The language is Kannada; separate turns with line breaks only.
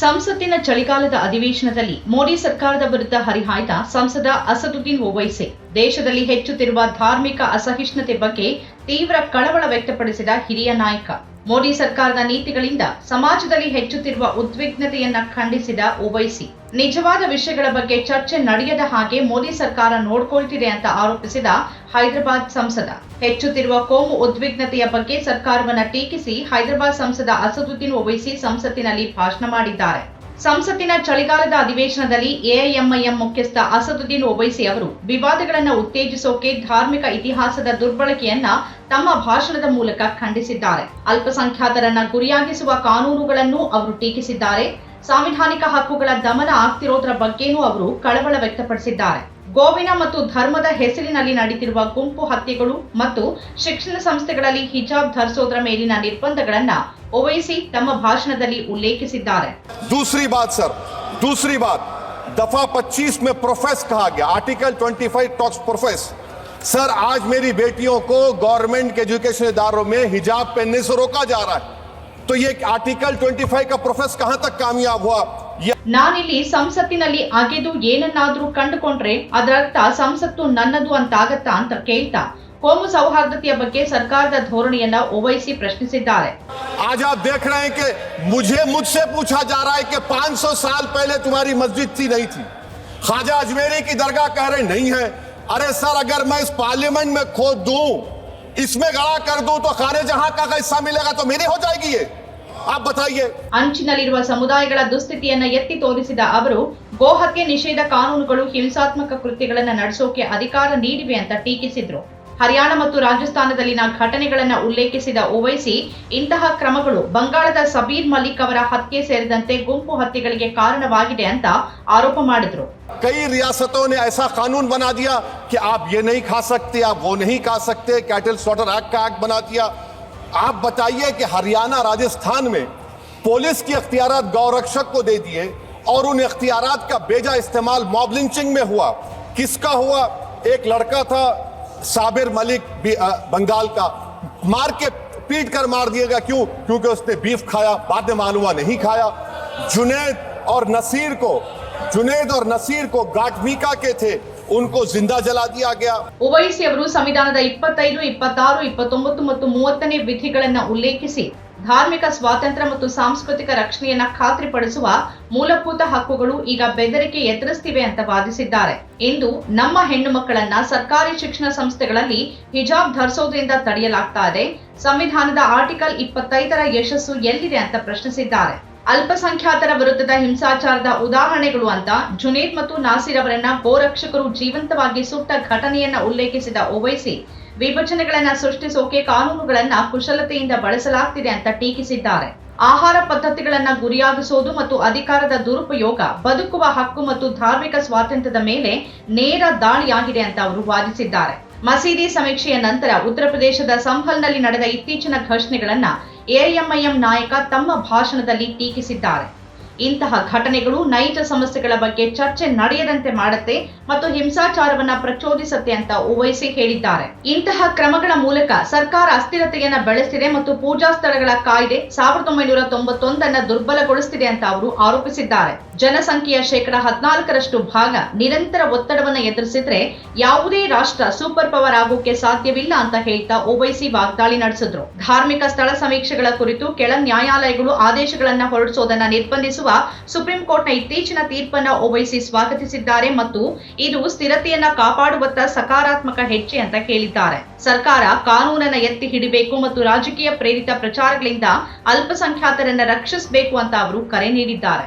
ಸಂಸತ್ತಿನ ಚಳಿಗಾಲದ ಅಧಿವೇಶನದಲ್ಲಿ ಮೋದಿ ಸರ್ಕಾರದ ವಿರುದ್ಧ ಹರಿಹಾಯ್ದ ಸಂಸದ ಅಸದುದ್ದೀನ್ ಓವೈಸೆ. ದೇಶದಲ್ಲಿ ಹೆಚ್ಚುತ್ತಿರುವ ಧಾರ್ಮಿಕ ಅಸಹಿಷ್ಣುತೆ ಬಗ್ಗೆ ತೀವ್ರ ಕಳವಳ ವ್ಯಕ್ತಪಡಿಸಿದ ಹಿರಿಯ ನಾಯಕ. ಮೋದಿ ಸರ್ಕಾರದ ನೀತಿಗಳಿಂದ ಸಮಾಜದಲ್ಲಿ ಹೆಚ್ಚುತ್ತಿರುವ ಉದ್ವಿಗ್ನತೆಯನ್ನ ಖಂಡಿಸಿದ ಓವೈಸಿ. ನಿಜವಾದ ವಿಷಯಗಳ ಬಗ್ಗೆ ಚರ್ಚೆ ನಡೆಯದ ಹಾಗೆ ಮೋದಿ ಸರ್ಕಾರ ನೋಡ್ಕೊಳ್ತಿದೆ ಅಂತ ಆರೋಪಿಸಿದ ಹೈದರಾಬಾದ್ ಸಂಸದ. ಹೆಚ್ಚುತ್ತಿರುವ ಕೋಮು ಉದ್ವಿಗ್ನತೆಯ ಬಗ್ಗೆ ಸರ್ಕಾರವನ್ನು ಟೀಕಿಸಿ ಹೈದರಾಬಾದ್ ಸಂಸದ ಅಸದುದ್ದೀನ್ ಒವೈಸಿ ಸಂಸತ್ತಿನಲ್ಲಿ ಭಾಷಣ ಮಾಡಿದ್ದಾರೆ. ಸಂಸತ್ತಿನ ಚಳಿಗಾಲದ ಅಧಿವೇಶನದಲ್ಲಿ ಎಐಎಂಐಎಂ ಮುಖ್ಯಸ್ಥ ಅಸದುದ್ದೀನ್ ಒವೈಸಿ ಅವರು ವಿವಾದಗಳನ್ನು ಉತ್ತೇಜಿಸೋಕೆ ಧಾರ್ಮಿಕ ಇತಿಹಾಸದ ದುರ್ಬಳಕೆಯನ್ನ ತಮ್ಮ ಭಾಷಣದ ಮೂಲಕ ಖಂಡಿಸಿದ್ದಾರೆ. ಅಲ್ಪಸಂಖ್ಯಾತರನ್ನ ಗುರಿಯಾಗಿಸುವ ಕಾನೂನುಗಳನ್ನು ಅವರು ಟೀಕಿಸಿದ್ದಾರೆ. ಸಾಂವಿಧಾನಿಕ ಹಕ್ಕುಗಳ ದಮನ ಆಗ್ತಿರೋದ್ರ ಬಗ್ಗೆನೂ ಅವರು ಕಳವಳ ವ್ಯಕ್ತಪಡಿಸಿದ್ದಾರೆ ಗೋವಿನ ಮತ್ತು ಧರ್ಮದ ಹೆಸರಿನಲ್ಲಿ ನಡೀತಿರುವ ಗುಂಪು ಹತ್ಯೆಗಳು ಮತ್ತು ಶಿಕ್ಷಣ ಸಂಸ್ಥೆಗಳಲ್ಲಿ ಹಿಜಾಬ್ ಧರಿಸೋದ್ರ ಮೇಲಿನ ನಿರ್ಬಂಧಗಳನ್ನ ಓವೈಸಿ ತಮ್ಮ ಭಾಷಣದಲ್ಲಿ ಉಲ್ಲೇಖಿಸಿದ್ದಾರೆ
दूसरी बात सर दूसरी बात दफा 25 में प्रोफेस कहा गया आर्टिकल 25 टॉक्स प्रोफेस सर आज मेरी बेटियों को गवर्नमेंट के एजुकेशन इदारों में हिजाब पहनने से रोका जा रहा है तो ये आर्टिकल 25 का प्रोफेस कहां तक कामयाब हुआ ये
ನಾನಿಲ್ಲಿ ಸಂಸತ್ತಿನಲ್ಲಿ ಅಗೆದು ಏನನ್ನಾದ್ರೂ ಕಂಡುಕೊಂಡ್ರೆ ಅದರರ್ಥ ಸಂಸತ್ತು ನನ್ನದು ಅಂತಾಗತ್ತಾ ಅಂತ ಕೇಳ್ತಾ ಕೋಮು ಸೌಹಾರ್ದತೆಯ ಬಗ್ಗೆ ಸರ್ಕಾರದ ಧೋರಣೆಯನ್ನ ಓವೈಸಿ ಪ್ರಶ್ನಿಸಿದ್ದಾರೆ
आज आप देख रहे हैं कि मुझे मुझसे पूछा जा रहा है कि 500 साल पहले तुम्हारी मस्जिद थी नहीं थी ख्वाजा अजमेरी की दरगाह कह रहे नहीं है अरे सर अगर मैं इस पार्लियामेंट में खोद दूं इसमें गड़ा कर दूं तो खाने जहां का हिस्सा मिलेगा तो मेरी हो जाएगी ये आप बताइए
ಅಂಚಿನಲ್ಲಿರುವ ಸಮುದಾಯಗಳ ದುಸ್ಥಿತಿಯನ್ನ ಎತ್ತಿ ತೋರಿಸಿದ ಅವರು ಗೋಹತ್ಯೆ ನಿಷೇಧ ಕಾನೂನುಗಳು ಹಿಂಸಾತ್ಮಕ ಕೃತ್ಯಗಳನ್ನ ನಡೆಸೋಕೆ ಅಧಿಕಾರ ನೀಡಿವೆ ಅಂತ ಟೀಕಿಸಿದ್ರು ಹರಿಯಾಣ ಮತ್ತು ರಾಜಸ್ಥಾನದಲ್ಲಿನ ಘಟನೆಗಳನ್ನ ಉಲ್ಲೇಖಿಸಿದ ಓವೈಸಿ ಇಂತಹ ಕ್ರಮಗಳು ಬಂಗಾಳದ ಸಬೀರ್ ಮಲಿಕ್ ಅವರ ಹತ್ಯೆ ಸೇರಿದಂತೆ ಗುಂಪು ಹತ್ಯೆಗಳಿಗೆ ಕಾರಣವಾಗಿದೆ ಅಂತ ಆರೋಪ ಮಾಡಿದ್ರು
कई रियासतों ने ऐसा कानून बना दिया कि आप ये नहीं खा सकते आप वो नहीं खा सकते कैटल स्लॉटर एक्ट का एक्ट बना दिया आप बताइए कि हरियाणा राजस्थान में पुलिस की अख्तियारात गौरक्षक को दे दिए और उन अख्तियारात का बेजा इस्तेमाल मॉब लिंचिंग में हुआ किसका हुआ एक लड़का था साबिर मलिक बी- अ, बंगाल का मार के पीट कर मार दिया गया क्यों क्योंकि उसने बीफ खाया बाद में मालूम हुआ नहीं खाया जुनेद और नसीर को जुनेद और नसीर को गाटमीका के थे उनको जिंदा जला दिया गया
ಓವೈಸಿ ಅವರು ಸಂವಿಧಾನದ ಇಪ್ಪತ್ತೈದು ಇಪ್ಪತ್ತಾರು ಇಪ್ಪತ್ತೊಂಬತ್ತು ಮತ್ತು ಮೂವತ್ತನೇ ವಿಧಿಗಳನ್ನ ಉಲ್ಲೇಖಿಸಿ ಧಾರ್ಮಿಕ ಸ್ವಾತಂತ್ರ್ಯ ಮತ್ತು ಸಾಂಸ್ಕೃತಿಕ ರಕ್ಷಣೆಯನ್ನ ಖಾತ್ರಿಪಡಿಸುವ ಮೂಲಭೂತ ಹಕ್ಕುಗಳು ಈಗ ಬೆದರಿಕೆ ಎದುರಿಸ್ತಿವೆ ಅಂತ ವಾದಿಸಿದ್ದಾರೆ. ಇಂದು ನಮ್ಮ ಹೆಣ್ಣು ಮಕ್ಕಳನ್ನ ಸರ್ಕಾರಿ ಶಿಕ್ಷಣ ಸಂಸ್ಥೆಗಳಲ್ಲಿ ಹಿಜಾಬ್ ಧರಿಸೋದ್ರಿಂದ ತಡೆಯಲಾಗ್ತಾ ಇದೆ. ಸಂವಿಧಾನದ ಆರ್ಟಿಕಲ್ ಇಪ್ಪತ್ತೈದರ ಯಶಸ್ಸು ಎಲ್ಲಿದೆ ಅಂತ ಪ್ರಶ್ನಿಸಿದ್ದಾರೆ. ಅಲ್ಪಸಂಖ್ಯಾತರ ವಿರುದ್ಧದ ಹಿಂಸಾಚಾರದ ಉದಾಹರಣೆಗಳು ಅಂತ ಜುನೇದ್ ಮತ್ತು ನಾಸಿರ್ ಅವರನ್ನ ಗೋರಕ್ಷಕರು ಜೀವಂತವಾಗಿ ಸುಟ್ಟ ಘಟನೆಯನ್ನ ಉಲ್ಲೇಖಿಸಿದ ಓವೈಸಿ ವಿಭಜನೆಗಳನ್ನ ಸೃಷ್ಟಿಸೋಕೆ ಕಾನೂನುಗಳನ್ನ ಕುಶಲತೆಯಿಂದ ಬಳಸಲಾಗ್ತಿದೆ ಅಂತ ಟೀಕಿಸಿದ್ದಾರೆ. ಆಹಾರ ಪದ್ಧತಿಗಳನ್ನ ಗುರಿಯಾಗಿಸೋದು ಮತ್ತು ಅಧಿಕಾರದ ದುರುಪಯೋಗ, ಬದುಕುವ ಹಕ್ಕು ಮತ್ತು ಧಾರ್ಮಿಕ ಸ್ವಾತಂತ್ರ್ಯದ ಮೇಲೆ ನೇರ ದಾಳಿಯಾಗಿದೆ ಅಂತ ಅವರು ವಾದಿಸಿದ್ದಾರೆ. ಮಸೀದಿ ಸಮೀಕ್ಷೆಯ ನಂತರ ಉತ್ತರ ಪ್ರದೇಶದ ಸಂಭಲ್ನಲ್ಲಿ ನಡೆದ ಇತ್ತೀಚಿನ ಘರ್ಷಣೆಗಳನ್ನ ಎಐಎಂಐಎಂ ನಾಯಕ ತಮ್ಮ ಭಾಷಣದಲ್ಲಿ ಟೀಕಿಸಿದ್ದಾರೆ. ಇಂತಹ ಘಟನೆಗಳು ನೈಜ ಸಮಸ್ಯೆಗಳ ಬಗ್ಗೆ ಚರ್ಚೆ ನಡೆಯದಂತೆ ಮಾಡುತ್ತೆ ಮತ್ತು ಹಿಂಸಾಚಾರವನ್ನ ಪ್ರಚೋದಿಸುತ್ತೆ ಅಂತ ಓವೈಸಿ ಹೇಳಿದ್ದಾರೆ. ಇಂತಹ ಕ್ರಮಗಳ ಮೂಲಕ ಸರ್ಕಾರ ಅಸ್ಥಿರತೆಯನ್ನ ಬೆಳೆಸಿದೆ ಮತ್ತು ಪೂಜಾ ಸ್ಥಳಗಳ ಕಾಯ್ದೆ ಸಾವಿರದ ಒಂಬೈನೂರ ತೊಂಬತ್ತೊಂದನ್ನ ದುರ್ಬಲಗೊಳಿಸುತ್ತಿದೆ ಅಂತ ಅವರು ಆರೋಪಿಸಿದ್ದಾರೆ. ಜನಸಂಖ್ಯೆಯ ಶೇಕಡ ಹದಿನಾಲ್ಕರಷ್ಟು ಭಾಗ ನಿರಂತರ ಒತ್ತಡವನ್ನು ಎದುರಿಸಿದ್ರೆ ಯಾವುದೇ ರಾಷ್ಟ್ರ ಸೂಪರ್ ಪವರ್ ಆಗೋಕೆ ಸಾಧ್ಯವಿಲ್ಲ ಅಂತ ಹೇಳ್ತಾ ಓವೈಸಿ ವಾಗ್ದಾಳಿ ನಡೆಸಿದ್ರು. ಧಾರ್ಮಿಕ ಸ್ಥಳ ಸಮೀಕ್ಷೆಗಳ ಕುರಿತು ಕೆಳ ನ್ಯಾಯಾಲಯಗಳು ಆದೇಶಗಳನ್ನು ಹೊರಡಿಸೋದನ್ನ ನಿರ್ಬಂಧಿಸುವ ಸುಪ್ರೀಂ ಕೋರ್ಟ್ನ ಇತ್ತೀಚಿನ ತೀರ್ಪನ್ನ ಓವೈಸಿ ಸ್ವಾಗತಿಸಿದ್ದಾರೆ ಮತ್ತು ಇದು ಸ್ಥಿರತೆಯನ್ನ ಕಾಪಾಡುವತ್ತ ಸಕಾರಾತ್ಮಕ ಹೆಜ್ಜೆ ಅಂತ ಹೇಳಿದ್ದಾರೆ. ಸರ್ಕಾರ ಕಾನೂನನ್ನ ಎತ್ತಿ ಹಿಡಿಬೇಕು ಮತ್ತು ರಾಜಕೀಯ ಪ್ರೇರಿತ ಪ್ರಚಾರಗಳಿಂದ ಅಲ್ಪಸಂಖ್ಯಾತರನ್ನ ರಕ್ಷಿಸಬೇಕು ಅಂತ ಅವರು ಕರೆ ನೀಡಿದ್ದಾರೆ.